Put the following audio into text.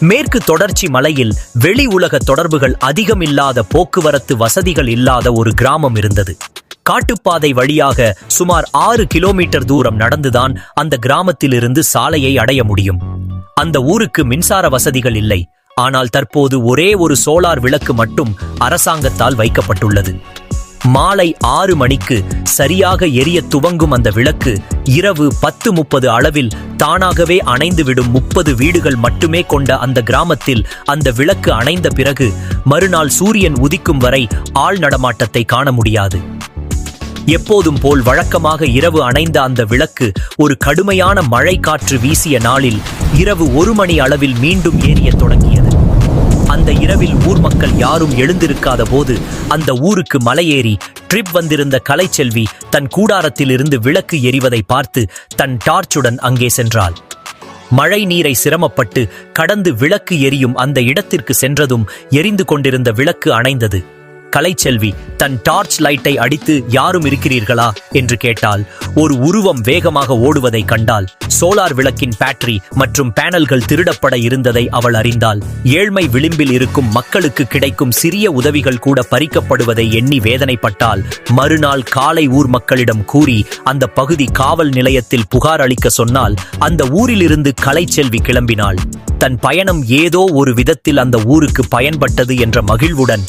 மேற்கு தொடர்ச்சி மலையில் வெளி உலக தொடர்புகள் அதிகமில்லாத போக்குவரத்து வசதிகள் இல்லாத ஒரு கிராமம் இருந்தது. காட்டுப்பாதை வழியாக சுமார் ஆறு கிலோமீட்டர் தூரம் நடந்துதான் அந்த கிராமத்திலிருந்து சாலையை அடைய முடியும். அந்த ஊருக்கு மின்சார வசதிகள் இல்லை. ஆனால் தற்போது ஒரே ஒரு சோலார் விளக்கு மட்டும் அரசாங்கத்தால் வைக்கப்பட்டுள்ளது. மாலை ஆறு மணிக்கு சரியாக எரிய துவங்கும் அந்த விளக்கு இரவு பத்து முப்பது அளவில் தானாகவே அணைந்துவிடும் முப்பது வீடுகள் மட்டுமே கொண்ட அந்த கிராமத்தில் அந்த விளக்கு அணைந்த பிறகு மறுநாள் சூரியன் உதிக்கும் வரை ஆள் நடமாட்டத்தை காண முடியாது. எப்போதும் போல் வழக்கமாக இரவு அணைந்த அந்த விளக்கு ஒரு கடுமையான மழை காற்று வீசிய நாளில் இரவு ஒரு மணி அளவில் மீண்டும் ஏறிய தொடங்கியது. அந்த இரவில் ஊர் மக்கள் யாரும் எழுந்திருக்காத போது அந்த ஊருக்கு மலையேறி ட்ரிப் வந்திருந்த கலைச்செல்வி தன் கூடாரத்தில் இருந்து விளக்கு எரிவதை பார்த்து தன் டார்ச்சுடன் அங்கே சென்றாள். மழை நீரை சிரமப்பட்டு கடந்து விளக்கு எரியும் அந்த இடத்திற்கு சென்றதும் எரிந்து கொண்டிருந்த விளக்கு அணைந்தது. கலைச்செல்வி தன் டார்ச் லைட்டை அடித்து யாரும் இருக்கிறீர்களா? என்று கேட்டால் ஒரு உருவம் வேகமாக ஓடுவதை கண்டால் சோலார் விளக்கின் பேட்டரி மற்றும் பேனல்கள் திருடப்பட இருந்ததை அவள் அறிந்தாள். ஏழ்மை விளிம்பில் இருக்கும் மக்களுக்கு கிடைக்கும் சிறிய உதவிகள் கூட பறிக்கப்படுவதை எண்ணி வேதனைப்பட்டால் மறுநாள் காலை ஊர் மக்களிடம் கூறி அந்த பகுதி காவல் நிலையத்தில் புகார் அளிக்க சொன்னால் அந்த ஊரிலிருந்து கலைச்செல்வி கிளம்பினாள். தன் பயணம் ஏதோ ஒரு விதத்தில் அந்த ஊருக்கு பயன்பட்டது என்ற மகிழ்வுடன்